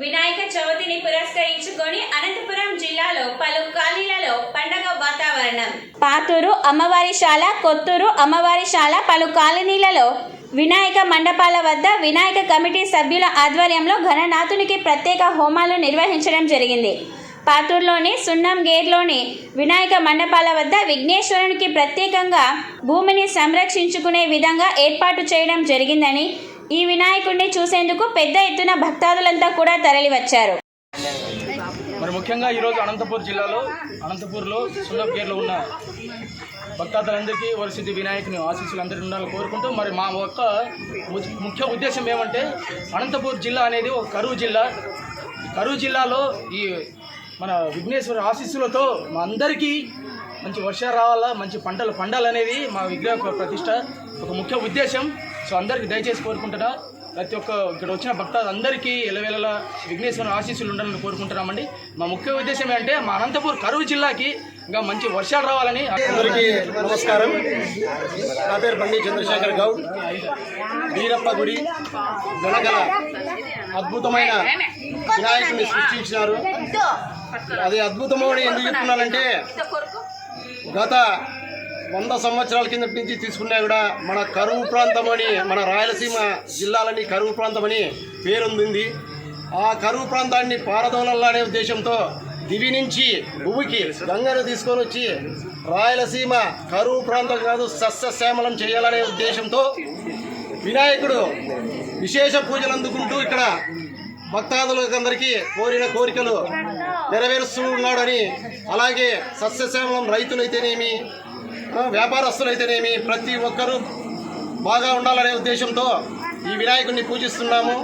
వినాయక చవితిని పురస్కరించుకొని అనంతపురం జిల్లాలో పలు కాలనీలలో పండగ వాతావరణం. పాతూరు అమ్మవారిశాల కొత్తూరు అమ్మవారిశాల పలు కాలనీలలో వినాయక మండపాల వద్ద వినాయక కమిటీ సభ్యుల ఆధ్వర్యంలో ఘననాథునికి ప్రత్యేక హోమాలు నిర్వహించడం జరిగింది. పాతూరులోని సున్నం గేర్లోని వినాయక మండపాల వద్ద విఘ్నేశ్వరునికి ప్రత్యేకంగా భూమిని సంరక్షించుకునే విధంగా ఏర్పాటు చేయడం జరిగిందని ఈ వినాయకుడిని చూసేందుకు పెద్ద ఎత్తున భక్తాదులంతా కూడా తరలివచ్చారు. మరి ముఖ్యంగా ఈరోజు అనంతపూర్ జిల్లాలో అనంతపూర్లో సున్నపేరులో ఉన్న భక్తాదులందరికీ వరసిద్ధి వినాయకుని ఆశీస్సులు అందరికీ ఉండాలని కోరుకుంటూ మరి మా యొక్క ముఖ్య ఉద్దేశం ఏమంటే అనంతపూర్ జిల్లా అనేది ఒక కరువు జిల్లా. కరువు జిల్లాలో ఈ మన విఘ్నేశ్వర ఆశీస్సులతో మా అందరికీ మంచి వర్షాలు రావాలా మంచి పంటలు పండాలనేది మా విగ్రహ ప్రతిష్ట ఒక ముఖ్య ఉద్దేశం. సో అందరికీ దయచేసి కోరుకుంటున్నా. ప్రతి ఒక్క ఇక్కడ వచ్చిన భక్తులందరికీ ఎలవేళలా విఘ్నేశ్వర ఆశీస్సులు ఉండాలని కోరుకుంటున్నామండి. మా ముఖ్య ఉద్దేశం ఏంటంటే మా అనంతపూర్ కరువు జిల్లాకి ఇంకా మంచి వర్షాలు రావాలని అందరికీ నమస్కారం. నా పేరు బండి చంద్రశేఖర్ గౌడ్. వీరప్ప గుడి గణగల అద్భుతమైన వినాయకుని సృష్టించినారు. అది అద్భుతమని ఎందుకు చెప్తున్నానంటే గత వంద సంవత్సరాల కిందటి నుంచి తీసుకున్నా కూడా మన కరువు ప్రాంతం అని మన రాయలసీమ జిల్లాలని కరువు ప్రాంతం అని పేరుంది ఆ కరువు ప్రాంతాన్ని పారదోలాలనే ఉద్దేశంతో దివి నుంచి భూమికి గంగను తీసుకొని వచ్చి రాయలసీమ కరువు ప్రాంతం కాదు సస్యశ్యామలం చేయాలనే ఉద్దేశంతో వినాయకుడు విశేష పూజలు అందుకుంటూ ఇక్కడ భక్తాదులందరికీ కోరిన కోరికలు నెరవేరుస్తూ ఉన్నాడని అలాగే సస్యశ్యామలం రైతులైతేనేమి వ్యాపారస్తులైతేనేమి ప్రతి ఒక్కరూ బాగా ఉండాలనే ఉద్దేశంతో ఈ వినాయకుడిని పూజిస్తున్నాము.